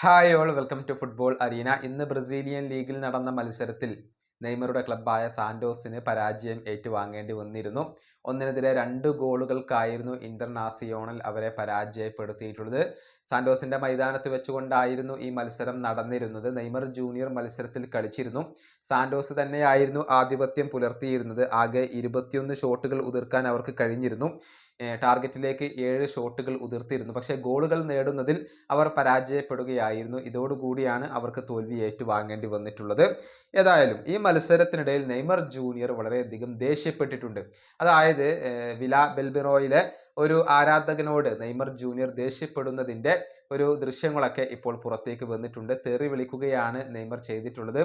Hi all welcome to football arena ഇന്ന് Brazilian ലീഗിൽ നടന്ന മത്സരത്തിൽ നെയ്മറുടെ ക്ലബ്ബായ സാന്റോസിന് പരാജയം ഏറ്റുവാങ്ങേണ്ടി വന്നിരുന്നു. ഒന്നിനെതിരെ രണ്ട് ഗോളുകൾക്കായിരുന്നു ഇന്റർനാസിയോണൽ അവരെ പരാജയപ്പെടുത്തിയിട്ടുള്ളത്. സാന്റോസിന്റെ മൈതാനത്ത് വെച്ചുകൊണ്ടായിരുന്നു ഈ മത്സരം നടന്നിരുന്നത്. നെയ്മർ ജൂനിയർ മത്സരത്തിൽ കളിച്ചിരുന്നു. സാന്റോസ് തന്നെയായിരുന്നു ആധിപത്യം പുലർത്തിയിരുന്നത്. ആകെ ഇരുപത്തിയൊന്ന് ഷോട്ടുകൾ ഉതിർക്കാൻ അവർക്ക് കഴിഞ്ഞിരുന്നു. ടാർഗറ്റിലേക്ക് ഏഴ് ഷോട്ടുകൾ ഉതിർത്തിരുന്നു പക്ഷേ ഗോളുകൾ നേടുന്നതിൽ അവർ പരാജയപ്പെടുകയായിരുന്നു. ഇതോടുകൂടിയാണ് അവർക്ക് തോൽവി ഏറ്റുവാങ്ങേണ്ടി വന്നിട്ടുള്ളത്. ഏതായാലും ഈ മത്സരത്തിനിടയിൽ നെയ്മർ ജൂനിയർ വളരെയധികം ദേഷ്യപ്പെട്ടിട്ടുണ്ട്. അതായത് വില ബെൽബിറോയിലെ ഒരു ആരാധകനോട് നെയ്മർ ജൂനിയർ ദേഷ്യപ്പെടുന്നതിന്റെ ഒരു ദൃശ്യങ്ങളൊക്കെ ഇപ്പോൾ പുറത്തേക്ക് വന്നിട്ടുണ്ട്. തെറി വിളിക്കുകയാണ് നെയ്മർ ചെയ്തിട്ടുള്ളത്.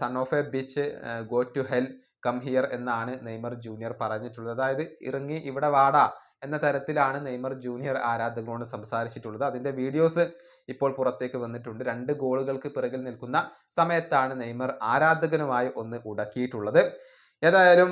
Son of a bitch go to hell come here എന്നാണ് നെയ്മർ ജൂനിയർ പറഞ്ഞിട്ടുള്ളത്. അതായത് ഇറങ്ങി ഇവിടെ വാടാ എന്ന തരത്തിലാണ് നെയ്മർ ജൂനിയർ ആരാധകരോട് സംസാരിച്ചിട്ടുള്ളത്. അതിന്റെ വീഡിയോസ് ഇപ്പോൾ പുറത്തേക്ക് വന്നിട്ടുണ്ട്. രണ്ട് ഗോളുകൾക്ക് പിറകിൽ നിൽക്കുന്ന സമയത്താണ് നെയ്മർ ആരാധകനുമായി ഒന്ന് ഉടക്കിയിട്ടുള്ളത്. ഏതായാലും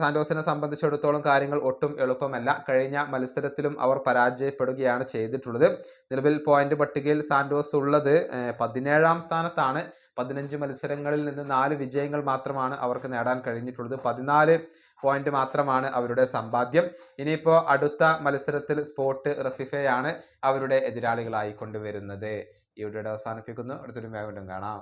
സാന്റോസിനെ സംബന്ധിച്ചിടത്തോളം കാര്യങ്ങൾ ഒട്ടും എളുപ്പമല്ല. കഴിഞ്ഞ മത്സരത്തിലും അവർ പരാജയപ്പെടുകയാണ് ചെയ്തിട്ടുള്ളത്. നിലവിൽ പോയിന്റ് പട്ടികയിൽ സാന്റോസ് ഉള്ളത് പതിനേഴാം സ്ഥാനത്താണ്. പതിനഞ്ച് മത്സരങ്ങളിൽ നിന്ന് നാല് വിജയങ്ങൾ മാത്രമാണ് അവർക്ക് നേടാൻ കഴിഞ്ഞിട്ടുള്ളത്. പതിനാല് പോയിന്റ് മാത്രമാണ് അവരുടെ സമ്പാദ്യം. ഇനിയിപ്പോൾ അടുത്ത മത്സരത്തിൽ സ്പോർട്ട് റസിഫയാണ് അവരുടെ എതിരാളികളായി കൊണ്ടുവരുന്നത്. ഈ വീഡിയോ അവസാനിപ്പിക്കുന്നു. അടുത്തൊരു വീണ്ടും കാണാം.